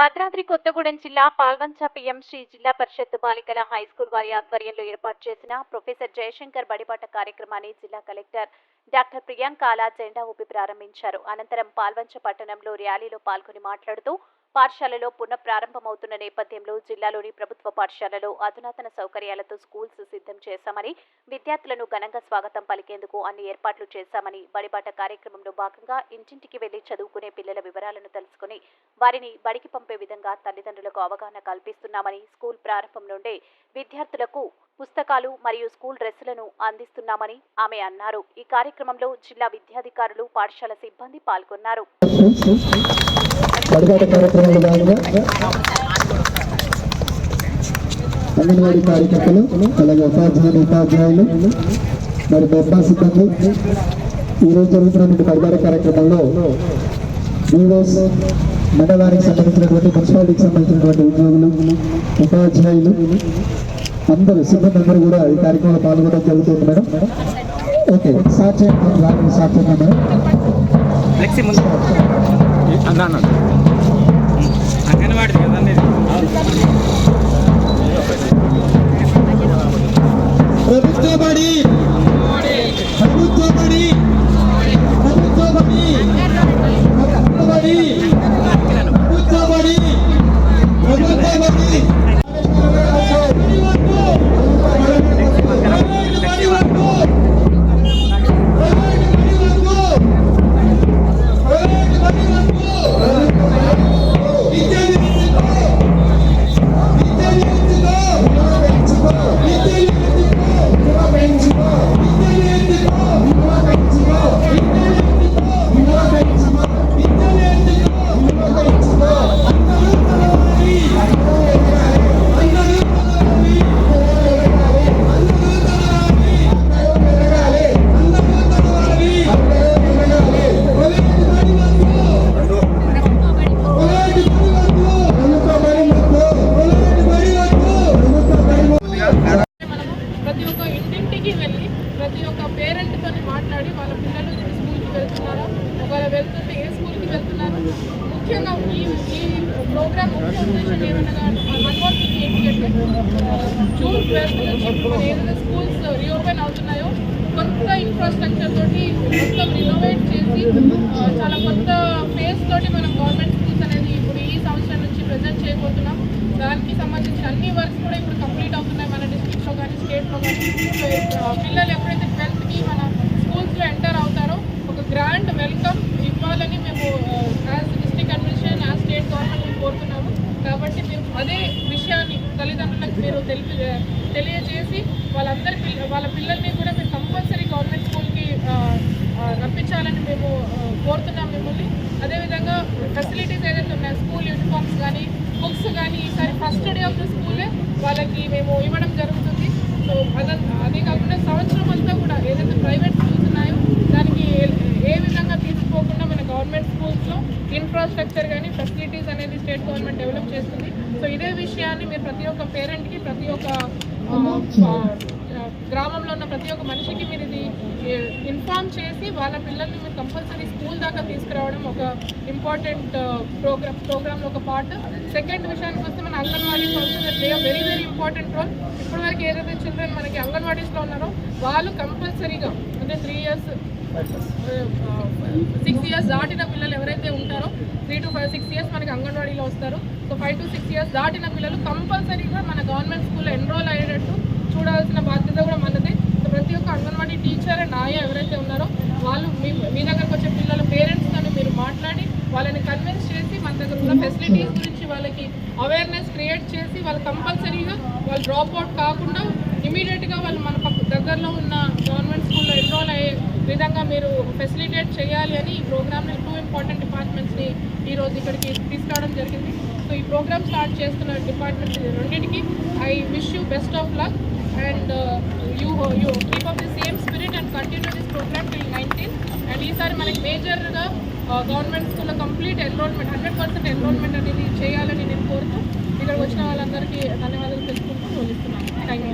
భద్రాద్రి కొత్తగూడెం జిల్లా పాల్వంచ పిఎంశ్రీ జిల్లా పరిషత్ బాలికల హై స్కూల్ వారి ఆధ్వర్యంలో ఏర్పాటు చేసిన ప్రొఫెసర్ జయశంకర్ బడిబాట కార్యక్రమాన్ని జిల్లా కలెక్టర్ డాక్టర్ ప్రియాంక అలా జెండా ఊపి ప్రారంభించారు. అనంతరం పాల్వంచ పట్టణంలో ర్యాలీలో పాల్గొని మాట్లాడుతూ పాఠశాలలో పునః ప్రారంభమవుతున్న నేపథ్యంలో జిల్లాలోని ప్రభుత్వ పాఠశాలలో అధునాతన సౌకర్యాలతో స్కూల్స్ సిద్ధం చేశామని విద్యార్థులను ఘనంగా స్వాగతం పలికేందుకు అన్ని ఏర్పాట్లు చేశామని బడిబాట కార్యక్రమంలో భాగంగా ఇంటింటికి వెళ్ళి చదువుకునే పిల్లల వివరాలను తెలుసుకుని వారిని బడికి పంపే విధంగా తల్లిదండ్రులకు అవగాహన కల్పిస్తున్నామని స్కూల్ ప్రారంభం నుండే విద్యార్థులకు పుస్తకాలు మరియు స్కూల్ డ్రెస్సులను అందిస్తున్నామని ఆమె అన్నారు. ఈ కార్యక్రమంలో జిల్లా విద్యాధికారులు పాఠశాల సిబ్బంది పాల్గొన్నారు. బడిబాట కార్యక్రమంలో భాగంగా అంగన్వాడీ కార్యకర్తలు అలాగే ఉపాధ్యాయులు ఉపాధ్యాయులు మరి బొబ్బా సిబ్బంది ఈరోజు జరుగుతున్నటువంటి బడిబాట కార్యక్రమంలో వివోస్ మండలానికి సంబంధించినటువంటి మున్సిపాలిటీకి సంబంధించినటువంటి ఉద్యోగులు ఉపాధ్యాయులు అందరూ సిబ్బంది అందరూ కూడా ఈ కార్యక్రమంలో పాల్గొనడం జరుగుతుంది మేడం. ఓకే స్టార్ట్ చేయండి రాత్రి స్టార్ట్ చేద్దాం మేడం ప్రభుత్వ జూన్ ట్వెల్త్ నుంచి ఏదైతే స్కూల్స్ రీఓపెన్ అవుతున్నాయో కొత్త ఇన్ఫ్రాస్ట్రక్చర్ తోటి మొత్తం రినోవేట్ చేసి చాలా కొత్త ఫేస్ తోటి మనం గవర్నమెంట్ స్కూల్స్ అనేది ఇప్పుడు ఈ సంవత్సరం నుంచి ప్రజెంట్ చేయబోతున్నాం దానికి సంబంధించిన అన్ని వర్క్స్ కూడా ఇప్పుడు కంప్లీట్ అవుతున్నాయి మన డిస్ట్రిక్ట్లో కానీ స్టేట్లో కానీ సో పిల్లలు ఎప్పుడైతే ట్వెల్త్కి మన స్కూల్స్లో ఎంటర్ అవుతారో ఒక గ్రాండ్ వెల్కమ్ ఇవ్వాలని మేము as district administration as state government కోరుతున్నాము కాబట్టి మీరు అదే విషయాన్ని తల్లిదండ్రులకు మీరు తెలిపి తెలియజేసి వాళ్ళందరి పిల్ల వాళ్ళ పిల్లల్ని కూడా మీరు కంపల్సరీ గవర్నమెంట్ స్కూల్కి రప్పించాలని మేము కోరుతున్నాం మిమ్మల్ని. అదేవిధంగా ఫెసిలిటీస్ ఏదైతే ఉన్నాయో స్కూల్ యూనిఫామ్స్ కానీ బుక్స్ కానీ ఈసారి ఫస్ట్ డే ఆఫ్ ద స్కూలే వాళ్ళకి మేము ఇవ్వడం జరుగుతుంది. సో అదే అదే కాకుండా సంవత్సరం అంతా కూడా ఏదైతే ప్రైవేట్ స్కూల్స్ ఉన్నాయో దానికి ఏ- ఏ విధంగా తీసుకోకుండా మన గవర్నమెంట్ స్కూల్స్లో ఇన్ఫ్రాస్ట్రక్చర్ కానీ ఫెసిలిటీస్ అనేది స్టేట్ గవర్నమెంట్ డెవలప్ చేస్తుంది. సో ఇదే విషయాన్ని మీరు ప్రతి ఒక్క పేరెంట్కి ప్రతి ఒక్క గ్రామంలో ఉన్న ప్రతి ఒక్క మనిషికి మీరు ఇది ఇన్ఫార్మ్ చేసి వాళ్ళ పిల్లల్ని మీరు కంపల్సరీ స్కూల్ దాకా తీసుకురావడం ఒక ఇంపార్టెంట్ ప్రోగ్రామ్ ప్రోగ్రామ్లో ఒక పార్ట్ సెకండ్ విషయానికి వస్తే మన anganwadis also play very very important role ఇప్పటివరకు ఏదైతే చిల్డ్రన్ మనకి అంగన్వాడీస్లో ఉన్నారో వాళ్ళు కంపల్సరీగా అంటే త్రీ ఇయర్స్ సిక్స్ ఇయర్స్ దాటిన పిల్లలు ఎవరైతే ఉంటారో three to five six years మనకి అంగన్వాడీలో వస్తారు. So five to six years దాటిన పిల్లలు కంపల్సరీగా మన గవర్నమెంట్ స్కూల్లో ఎన్రోల్ అయ్యేటట్టు చూడాల్సిన బాధ్యత కూడా మనది. సో ప్రతి ఒక్క అంగన్వాడీ టీచర్ అండ్ ఆయా ఎవరైతే ఉన్నారో వాళ్ళు మీ మీ దగ్గరకు వచ్చే పిల్లల పేరెంట్స్తో మీరు మాట్లాడి వాళ్ళని కన్విన్స్ చేసి మన దగ్గర ఉన్న ఫెసిలిటీస్ గురించి వాళ్ళకి అవేర్నెస్ క్రియేట్ చేసి వాళ్ళు కంపల్సరీగా వాళ్ళు డ్రాప్ అవుట్ కాకుండా ఇమీడియట్గా వాళ్ళు మన దగ్గరలో ఉన్న గవర్నమెంట్ స్కూల్లో ఎన్రోల్ అయ్యే విధంగా మీరు ఫెసిలిటేట్ చేయాలి అని ఈ ప్రోగ్రామ్ని టూ ఇంపార్టెంట్ డిపార్ట్మెంట్స్ని ఈరోజు ఇక్కడికి తీసుకురావడం జరిగింది. సో ఈ ప్రోగ్రామ్ స్టార్ట్ చేస్తున్న డిపార్ట్మెంట్స్ రెండింటికి I wish you best of luck and you you keep up the same spirit and continue this programme till nineteen and ఈసారి మనకి మేజర్గా గవర్నమెంట్ స్కూల్లో complete enrolment hundred percent enrolment అనేది చేయాలని నేను కోరుతూ ఇక్కడికి వచ్చిన వాళ్ళందరికీ ధన్యవాదాలు తెలుసుకుంటూ ఇస్తున్నాను థ్యాంక్ యూ